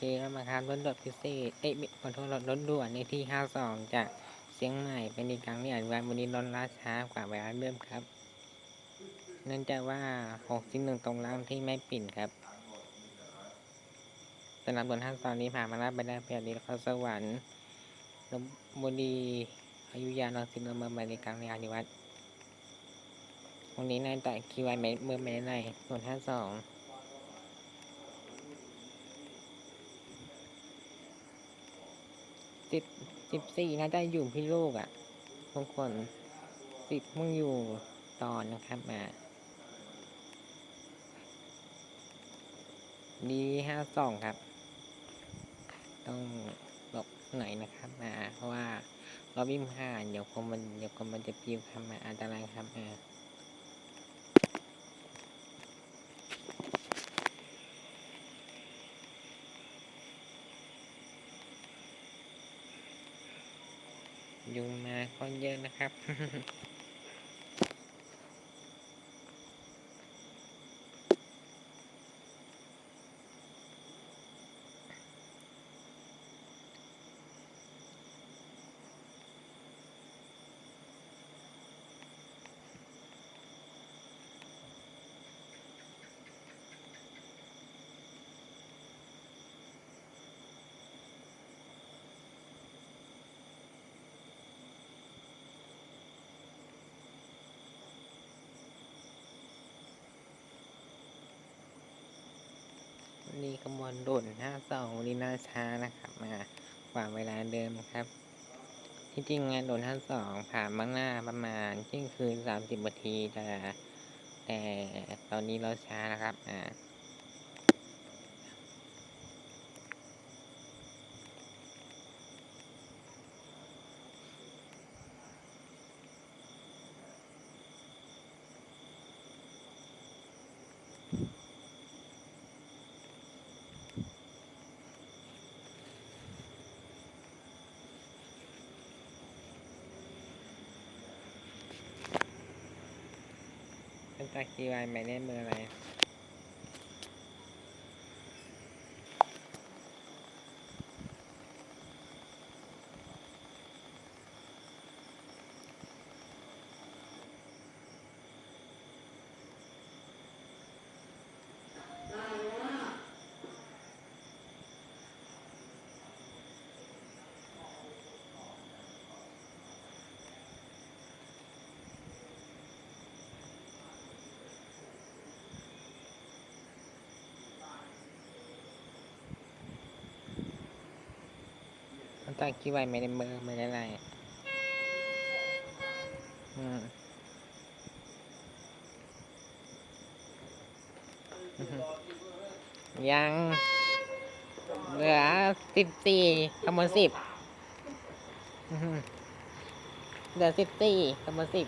เคแล้วมาครับรถด่วนพิเศษ เอ้ยไม่ขอโทษรถรถด่วนในที่ 52 จากเชียงใหม่เป็นอีกครั้งที่อ่านวันวันนี้รถล่าช้ากว่าเวลาเริ่มครับ เนื่องจากว่า 61 ตรงล่างที่ไม่ปิ่นครับสำหรับบนท่านตอนนี้ผ่านมาแล้วไปได้เพียรดีนครสวรรค์ลบบุรีอยุยาลังสิตเมืองบริการในอานิวัตรวันนี้นายแต่คิวไอเมื่อไม่ได้ในส่วนท่าสอง สิบสิบสี่น่าจะอยู่พี่ลูกอะ่ะทุกคนสิบมึงอยู่ตอนนะครับมาดีห้าสองครับ ต้องหลบหน่อยนะครับมาเพราะว่าเราวิ่งผ่านเดี๋ยวคนมันเดี๋ยวคนมันจะปิวครับมาอันตรายครับมา ยุงมาค่อนเยอะนะครับ วันนี้ขบวนด่วนห้าสองวันนี้น่าช้านะครับ มากว่าเวลาเดิมครับ ที่จริงงานด่วนห้าสองผ่านมาหน้าประมาณเที่ยงคืนสามสิบนาทีแต่แต่ตอนนี้เราช้านะครับอ่า เป็นตากีวายหมายเลขเบอร์อะไร ตั้งคิดไว้ไม่ได้มือไม่ได้อะไรอืมอื้อยังเหลือสิบสี่คำนวณสิบอือเหลือสิบสี่คำนวณสิบ